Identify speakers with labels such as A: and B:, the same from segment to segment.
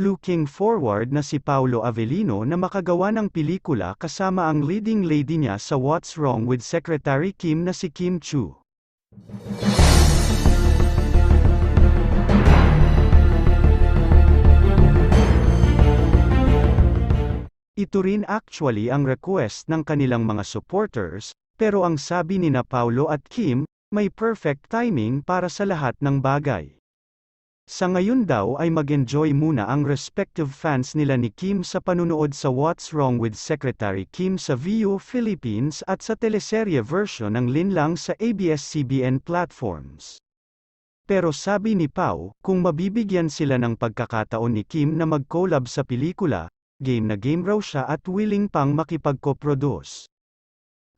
A: Looking forward na si Paulo Avellino na makagawa ng pelikula kasama ang leading lady niya sa What's Wrong with Secretary Kim na si Kim Chu. Ito rin actually ang request ng kanilang mga supporters, pero ang sabi ni na Paulo at Kim, may perfect timing para sa lahat ng bagay. Sa ngayon daw ay mag-enjoy muna ang respective fans nila ni Kim sa panunood sa What's Wrong with Secretary Kim sa VU Philippines at sa teleserye version ng Linlang sa ABS-CBN platforms. Pero sabi ni Pau, kung mabibigyan sila ng pagkakataon ni Kim na mag-collab sa pelikula, game na game raw siya at willing pang makipag-co-produce.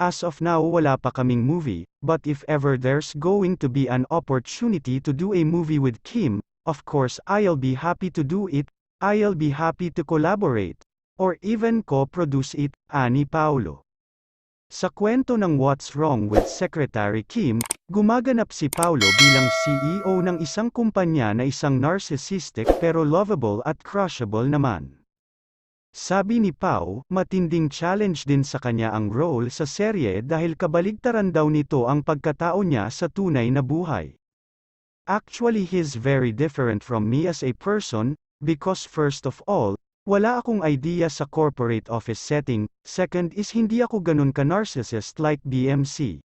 A: As of now wala pa kaming movie, but if ever there's going to be an opportunity to do a movie with Kim, of course I'll be happy to do it, I'll be happy to collaborate, or even co-produce it, ani Paulo. Sa kwento ng What's Wrong with Secretary Kim, gumaganap si Paulo bilang CEO ng isang kumpanya na isang narcissistic pero lovable at crushable naman. Sabi ni Pau, matinding challenge din sa kanya ang role sa serye dahil kabaligtaran daw nito ang pagkatao niya sa tunay na buhay. Actually he's very different from me as a person, because first of all, wala akong idea sa corporate office setting, second is hindi ako ganun ka narcissist like BMC.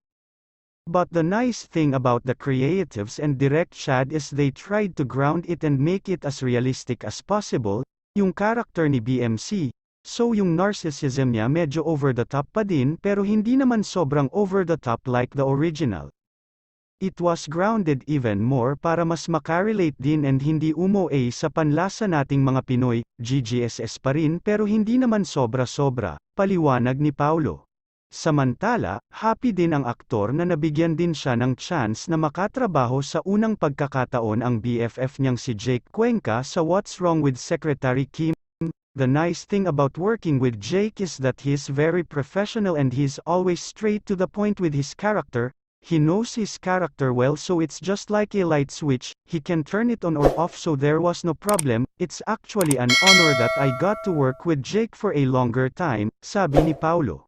A: But the nice thing about the creatives and direct Chad is they tried to ground it and make it as realistic as possible, yung character ni BMC, so yung narcissism niya medyo over the top pa din pero hindi naman sobrang over the top like the original. It was grounded even more para mas makarelate din and hindi umo-a sa panlasa nating mga Pinoy, GGSS pa rin pero hindi naman sobra-sobra, paliwanag ni Paulo. Samantala, happy din ang aktor na nabigyan din siya ng chance na makatrabaho sa unang pagkakataon ang BFF niyang si Jake Cuenca sa What's Wrong with Secretary Kim. The nice thing about working with Jake is that he's very professional and he's always straight to the point with his character, He knows his character well so it's just like a light switch, he can turn it on or off so there was no problem, it's actually an honor that I got to work with Jake for a longer time, sabi ni Paulo.